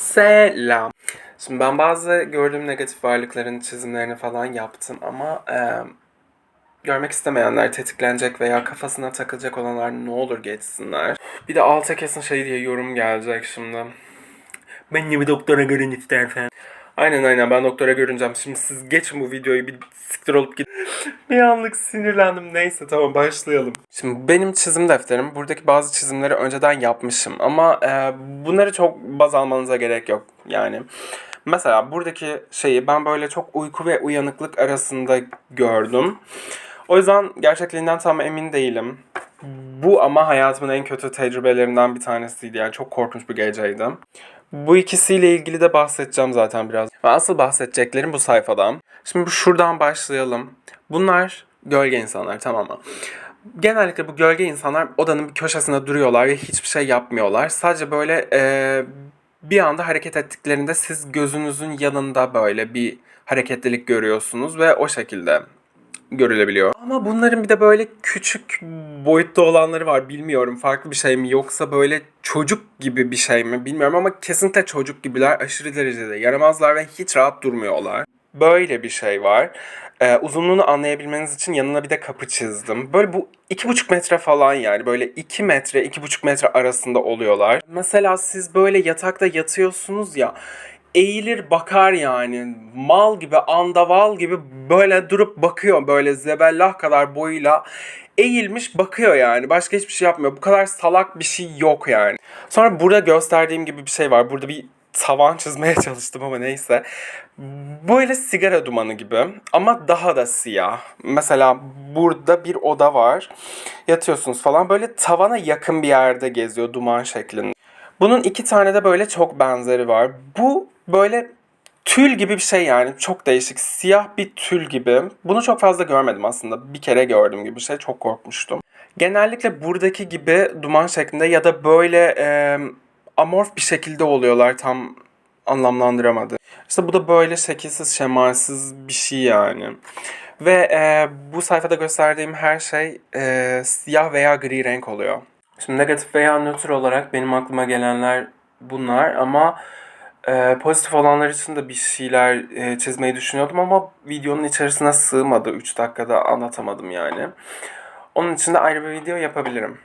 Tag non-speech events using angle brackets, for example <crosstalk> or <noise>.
Selam. Şimdi ben bazı gördüğüm negatif varlıkların çizimlerini falan yaptım ama e, görmek istemeyenler tetiklenecek veya kafasına takılacak olanlar ne olur geçsinler. Bir de alta kesin şey diye yorum gelecek şimdi. Ben bir doktora görün istersen. Aynen aynen ben doktora görüneceğim. Şimdi siz geçin bu videoyu bir siktir olup git. bir anlık sinirlendim. Neyse tamam başlayalım. Şimdi benim çizim defterim. Buradaki bazı çizimleri önceden yapmışım. Ama e, bunları çok baz almanıza gerek yok. Yani mesela buradaki şeyi ben böyle çok uyku ve uyanıklık arasında gördüm. O yüzden gerçekliğinden tam emin değilim. Bu ama hayatımın en kötü tecrübelerinden bir tanesiydi. Yani çok korkunç bir geceydi. Bu ikisiyle ilgili de bahsedeceğim zaten biraz. Ve asıl bahsedeceklerim bu sayfadan. Şimdi şuradan başlayalım. Bunlar gölge insanlar tamam mı? Genellikle bu gölge insanlar odanın bir köşesinde duruyorlar ve hiçbir şey yapmıyorlar. Sadece böyle eee, bir anda hareket ettiklerinde siz gözünüzün yanında böyle bir hareketlilik görüyorsunuz ve o şekilde görülebiliyor. Ama bunların bir de böyle küçük boyutta olanları var. Bilmiyorum farklı bir şey mi yoksa böyle çocuk gibi bir şey mi bilmiyorum ama kesinlikle çocuk gibiler. Aşırı derecede yaramazlar ve hiç rahat durmuyorlar. Böyle bir şey var. Ee, uzunluğunu anlayabilmeniz için yanına bir de kapı çizdim. Böyle bu iki buçuk metre falan yani. Böyle iki metre, iki buçuk metre arasında oluyorlar. Mesela siz böyle yatakta yatıyorsunuz ya eğilir bakar yani. Mal gibi, andaval gibi böyle durup bakıyor böyle zebellah kadar boyuyla eğilmiş bakıyor yani. Başka hiçbir şey yapmıyor. Bu kadar salak bir şey yok yani. Sonra burada gösterdiğim gibi bir şey var. Burada bir tavan çizmeye <laughs> çalıştım ama neyse. Böyle sigara dumanı gibi ama daha da siyah. Mesela burada bir oda var. Yatıyorsunuz falan böyle tavana yakın bir yerde geziyor duman şeklinde. Bunun iki tane de böyle çok benzeri var. Bu böyle tül gibi bir şey yani çok değişik. Siyah bir tül gibi. Bunu çok fazla görmedim aslında. Bir kere gördüm gibi bir şey. Çok korkmuştum. Genellikle buradaki gibi duman şeklinde ya da böyle e, amorf bir şekilde oluyorlar. Tam anlamlandıramadı. İşte bu da böyle şekilsiz, şemalsiz bir şey yani. Ve e, bu sayfada gösterdiğim her şey e, siyah veya gri renk oluyor. Şimdi negatif veya nötr olarak benim aklıma gelenler bunlar ama e, pozitif olanlar için de bir şeyler e, çizmeyi düşünüyordum ama videonun içerisine sığmadı. 3 dakikada anlatamadım yani. Onun için de ayrı bir video yapabilirim.